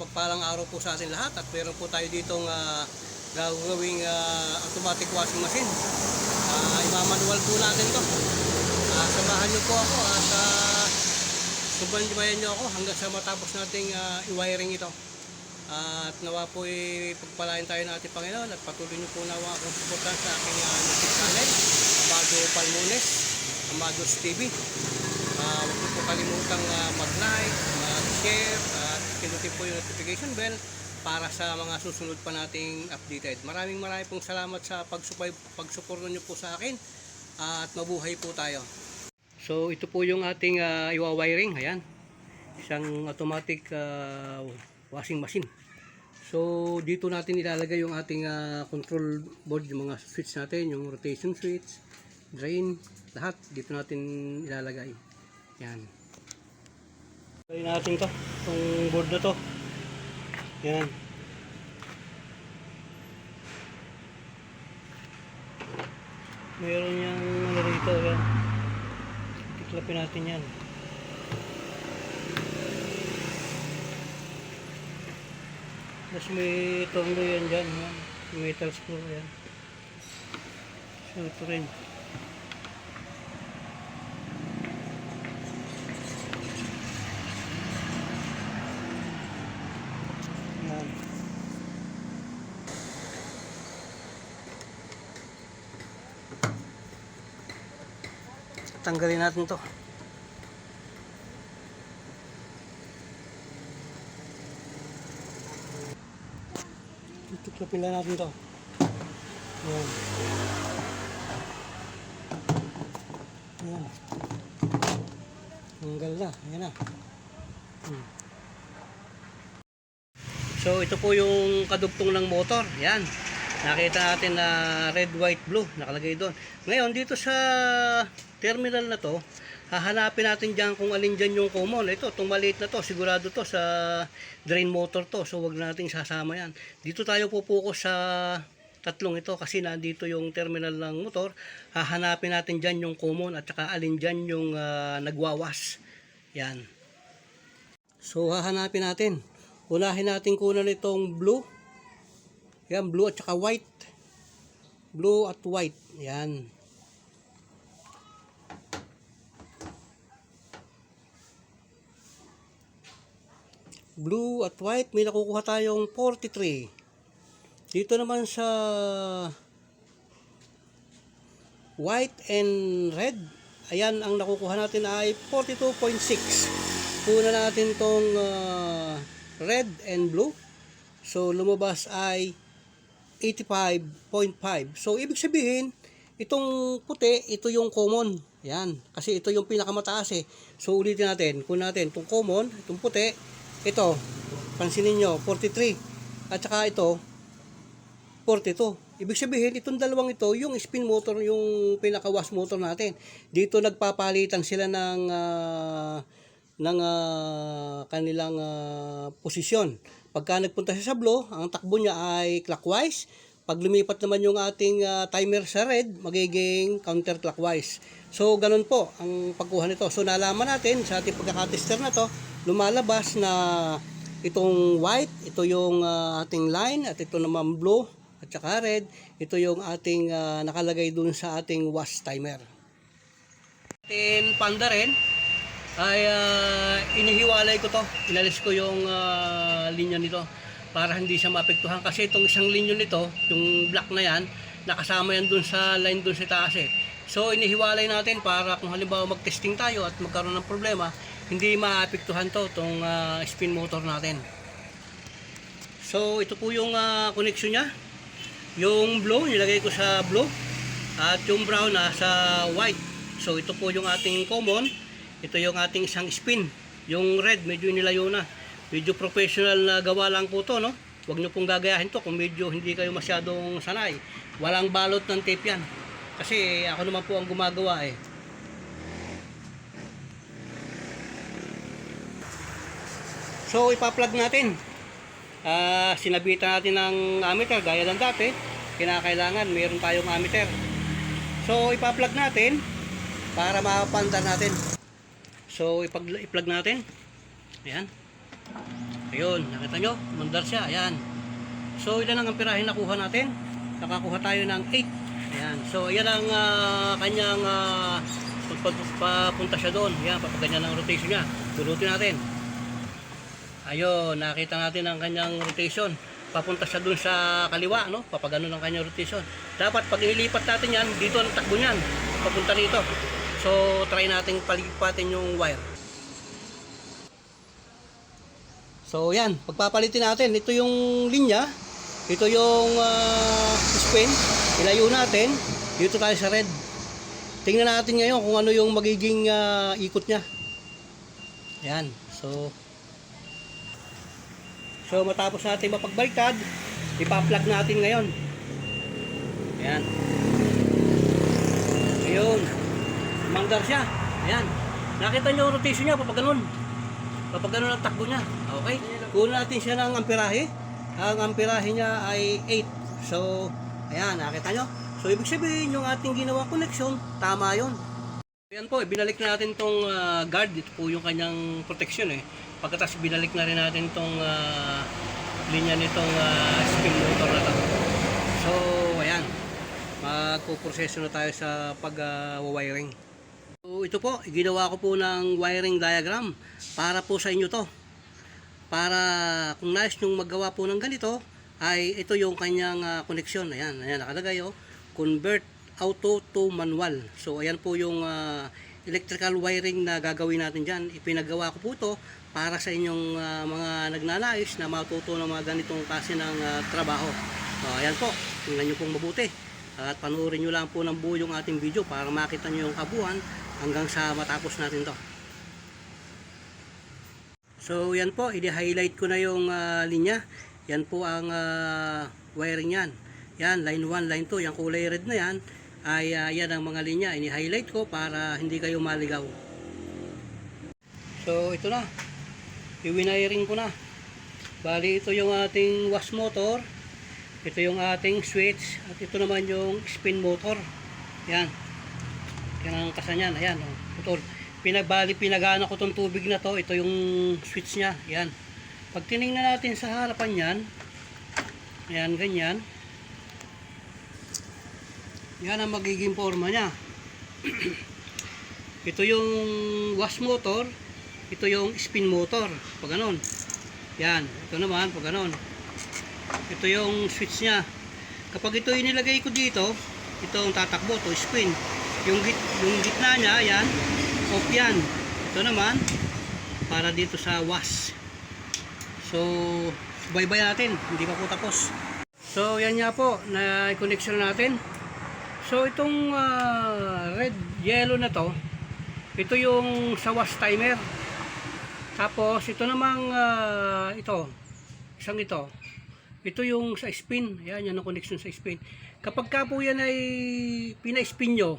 mapagpalang araw po sa atin lahat at meron po tayo ditong uh, gagawing ah, automatic washing machine. Uh, imamanual po natin to. Ah, samahan niyo po ako at uh, subaybayan niyo ako hanggang sa matapos nating ah, i-wiring ito. at nawa po ay pagpalain tayo ng ating Panginoon at patuloy niyo po nawa akong suportahan sa aking uh, YouTube channel, Amado Palmones, Amados TV. Ah, huwag po kalimutang ah, mag-like, mag-share, at pinutin po yung notification bell para sa mga susunod pa nating updated. Maraming maraming pong salamat sa pagsupay, pagsuporto niyo po sa akin at mabuhay po tayo. So ito po yung ating uh, iwa-wiring, ayan. Isang automatic ah, washing machine. So dito natin ilalagay yung ating ah, control board, yung mga switch natin, yung rotation switch, drain, lahat dito natin ilalagay. Yan. Gawin natin to, itong board na to. Yan. Meron yung ano rito, yan. Tiklapin natin yan. Tapos may torno yan dyan, yan. Metal screw yan. Ito rin. Yan. Tanggalin natin to. Tutuklapin lang natin to. Yan. Yan. Tanggal na. Yan na. Hmm. So ito po yung kadugtong ng motor. Yan. Nakita natin na red, white, blue nakalagay doon. Ngayon dito sa terminal na to, hahanapin natin diyan kung alin diyan yung common. Ito, itong maliit na to, sigurado to sa drain motor to. So wag nating sasama yan. Dito tayo pupuko sa tatlong ito kasi nandito yung terminal ng motor. Hahanapin natin diyan yung common at saka alin diyan yung ah, nagwawas. Yan. So hahanapin natin. Unahin natin kunan itong blue. Yan, blue at saka white. Blue at white. Yan. Blue at white, may nakukuha tayong 43. Dito naman sa white and red, ayan ang nakukuha natin ay 42.6. Kuna natin tong ah, red and blue. So lumabas ay 85.5. So ibig sabihin, itong puti, ito yung common. Yan. Kasi ito yung pinakamataas eh. So ulitin natin. Kung natin itong common, itong puti, ito, pansinin nyo, 43. At saka ito, 42. Ibig sabihin, itong dalawang ito, yung spin motor, yung pinaka-wash motor natin. Dito nagpapalitan sila ng ah, ng ah, kanilang ah, posisyon. Pagka nagpunta siya sa blue, ang takbo niya ay clockwise. Pag lumipat naman yung ating ah, timer sa red, magiging counterclockwise. So, ganun po ang pagkuha nito. So, nalaman natin sa ating pagkakatester na to, lumalabas na itong white, ito yung ah, ating line, at ito naman blue, at saka red, ito yung ating ah, nakalagay dun sa ating wash timer. Ating panda rin, ay ah, inihiwalay ko to. Inalis ko yung ah, linya nito para hindi siya maapektuhan kasi itong isang linya nito, yung black na yan, nakasama yan dun sa line dun sa taas eh. So inihiwalay natin para kung halimbawa mag-testing tayo at magkaroon ng problema, hindi maapektuhan to itong ah, spin motor natin. So ito po yung ah, connection niya. Yung blue, nilagay ko sa blue at yung brown nasa white. So ito po yung ating common. Ito yung ating isang spin. Yung red, medyo nilayo na. Medyo professional na gawa lang po to, no? Huwag nyo pong gagayahin to kung medyo hindi kayo masyadong sanay. Walang balot ng tape yan. Kasi ako naman po ang gumagawa eh. So ipa-plug natin. Ah, sinabitan natin ng ammeter gaya ng dati. Kinakailangan meron tayong ammeter. So ipa-plug natin para mapanda natin. So ipag i-plug natin. Ayan. Ayun, nakita nyo? Mandar siya. Ayan. So, ilan ang amperahe nakuha natin? Nakakuha tayo ng 8. Ayan. So, ayan ang ah, kanyang uh, papunta siya doon. Ayan, papaganyan ang rotation niya. Turutin natin. Ayun, nakita natin ang kanyang rotation. Papunta siya doon sa kaliwa, no? Papagano ng kanyang rotation. Dapat pag inilipat natin yan, dito ang takbo niyan. Papunta rito. So, try natin palipatin yung wire. So, yan. Pagpapalitin natin. Ito yung linya. Ito yung ah, spin. Ilayo natin. Dito tayo sa red. Tingnan natin ngayon kung ano yung magiging ah, ikot niya. Yan. So, So matapos natin mapagbaliktad, ipa-plug natin ngayon. Ayan. Ayun. Manggar siya. Ayan. Nakita niyo rotation niya, papaganon. Papaganon ang takbo niya. Okay? Kunin natin siya ng amperahe. Ang amperahe niya ay 8. So, ayan, nakita niyo? So, ibig sabihin, yung ating ginawa connection, tama yon. Ayan po, binalik na natin tong ah, guard. Ito po yung kanyang protection eh. Pagkatapos binalik na rin natin tong ah, linya nitong ah, spin motor na to. So, ayan. Magpuproseso na tayo sa pag-wiring. so, ito po, ginawa ko po ng wiring diagram para po sa inyo to. Para kung nais nyong maggawa po ng ganito, ay ito yung kanyang ah, connection. Ayan, ayan nakalagay oh. Convert auto to manual. So ayan po yung ah, electrical wiring na gagawin natin dyan. Ipinagawa ko po ito para sa inyong ah, mga nagnanais na matuto ng mga ganitong klase ng ah, trabaho. So ayan po, tingnan nyo pong mabuti. At panoorin nyo lang po ng buo yung ating video para makita nyo yung kabuuan hanggang sa matapos natin to. So yan po, i-highlight ko na yung ah, linya. Yan po ang ah, wiring yan. Yan, line 1, line 2, yung kulay red na yan ay ah, yan ang mga linya. Ini-highlight ko para hindi kayo maligaw. So ito na. I-wiring ko na. Bali ito yung ating wash motor. Ito yung ating switch. At ito naman yung spin motor. Yan. Yan ang kasa niyan. Ayan. Oh, putol. Pinagbali, pinagana ko tong tubig na to. Ito yung switch niya. Yan. Pag tiningnan natin sa harapan yan. Ayan, ganyan. Yan ang magiging forma niya. ito yung wash motor. Ito yung spin motor. Pag ganon. Yan. Ito naman, pag ganon. Ito yung switch niya. Kapag ito inilagay ko dito, ito ang tatakbo, to spin. Yung, git, yung gitna niya, yan, off yan. Ito naman, para dito sa wash. So, subaybay natin. Hindi pa po tapos. So, yan nga po, na connection natin. So, itong ah, red, yellow na to, ito yung sa wash timer. Tapos, ito namang, ah, ito, isang ito, ito yung sa spin. Ayan, yan ang connection sa spin. Kapag ka po yan ay pina-spin nyo,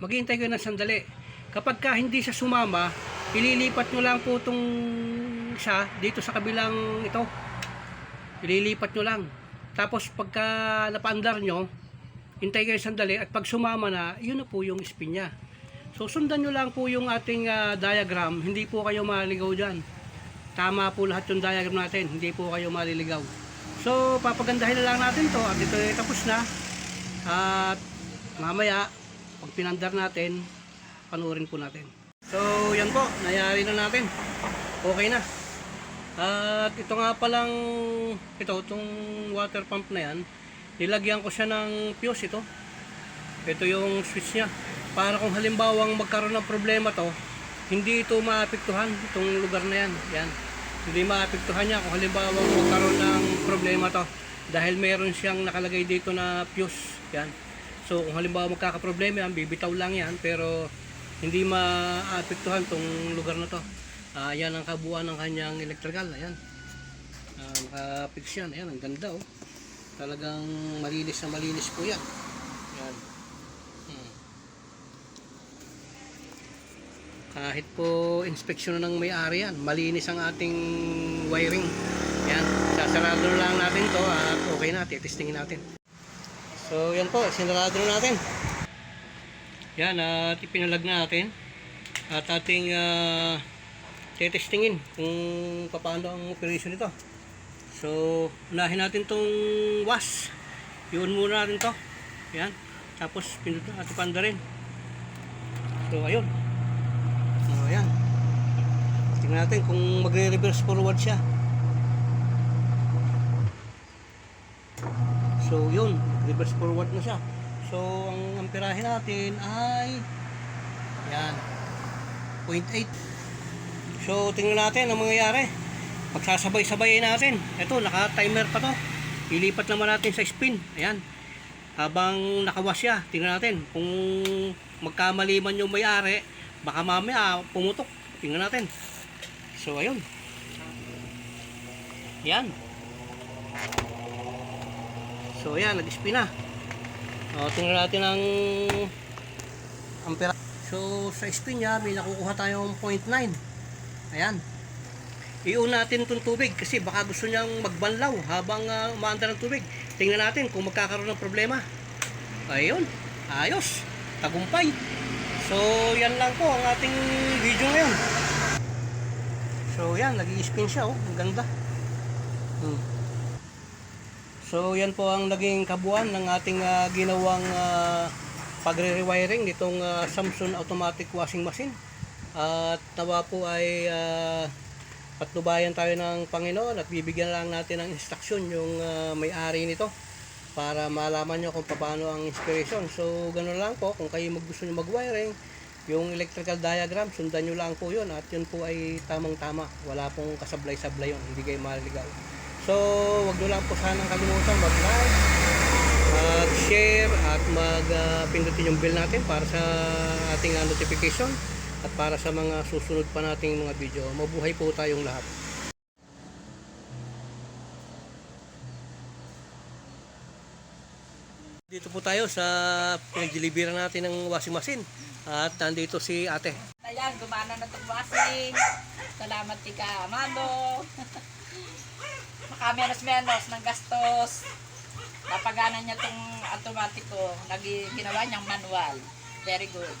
maghihintay kayo ng sandali. Kapag ka hindi siya sumama, ililipat nyo lang po itong isa dito sa kabilang ito. Ililipat nyo lang. Tapos pagka napaandar nyo, hintay kayo sandali at pag sumama na, yun na po yung spin niya. So sundan nyo lang po yung ating ah, diagram, hindi po kayo maliligaw dyan. Tama po lahat yung diagram natin, hindi po kayo maliligaw. So papagandahin na lang natin to at ito ay tapos na. At mamaya, pag pinandar natin, panuorin po natin. So yan po, nayari na natin. Okay na. At ito nga palang, ito, itong water pump na yan, nilagyan ko siya ng fuse ito. Ito yung switch niya. Para kung halimbawang magkaroon ng problema to, hindi ito maapektuhan itong lugar na yan. Yan. Hindi maapektuhan niya kung halimbawang magkaroon ng problema to. Dahil meron siyang nakalagay dito na fuse. Yan. So kung halimbawa magkakaproblema yan, bibitaw lang yan. Pero hindi maapektuhan itong lugar na to. Ah, yan ang kabuuan ng kanyang electrical. Ayan. Ah, nakapix yan. Ayan, ang ganda oh. Talagang malinis na malinis po yan. Ayan. Hmm. Kahit po inspeksyon ng may-ari yan, malinis ang ating wiring. Yan, sasarado lang natin to at okay na, titestingin natin. So yan po, sinarado na natin. Yan, at ipinalag na natin. At ating ah, tetestingin kung paano ang operation nito. So, unahin natin tong wash. Yun muna natin to. Yan. Tapos, pindutin natin panda rin. So, ayun. So, ayan. Tingnan natin kung magre-reverse forward siya. So, yun. Reverse forward na siya. So, ang amperahe natin ay yan. 0.8. So, tingnan natin ang mangyayari. Pagsasabay-sabayin natin. Ito, naka-timer pa to. Ilipat naman natin sa spin. Ayan. Habang nakawas siya, tingnan natin kung magkamali man yung may-ari, baka mamaya pumutok. Tingnan natin. So, ayun. Yan. So, ayan, nag-spin na. O, tingnan natin ang ampera. So, sa spin niya, may nakukuha tayong 0.9. Ayan. Iun natin itong tubig kasi baka gusto niyang magbanlaw habang uh, umaandar ng tubig. Tingnan natin kung magkakaroon ng problema. Ayun. Ayos. Tagumpay. So, yan lang po ang ating video ngayon. So, yan. Nag-i-spin siya. Oh. Ang ganda. Hmm. So, yan po ang naging kabuuan ng ating ah, ginawang ah, pagre-rewiring nitong ah, Samsung automatic washing machine. At nawa po ay ah, patnubayan tayo ng Panginoon at bibigyan lang natin ng instruction yung ah, may-ari nito para malaman nyo kung paano ang inspiration. So, ganun lang po. Kung kayo mag gusto nyo mag-wiring, yung electrical diagram, sundan nyo lang po yun. At yun po ay tamang-tama. Wala pong kasablay-sablay yun. Hindi kayo maliligaw. So, wag nyo lang po sanang kalimutan mag-like, mag-share, at mag-pindutin yung bell natin para sa ating ah, notification at para sa mga susunod pa nating mga video. Mabuhay po tayong lahat. Dito po tayo sa pinag-delivery natin ng washing machine. At nandito si ate. Ayan, gumana na itong washing. Salamat tika, Amado. Maka-menos-menos ng gastos. Napagana niya itong automatic ko. Nag ginawa niyang manual. Very good.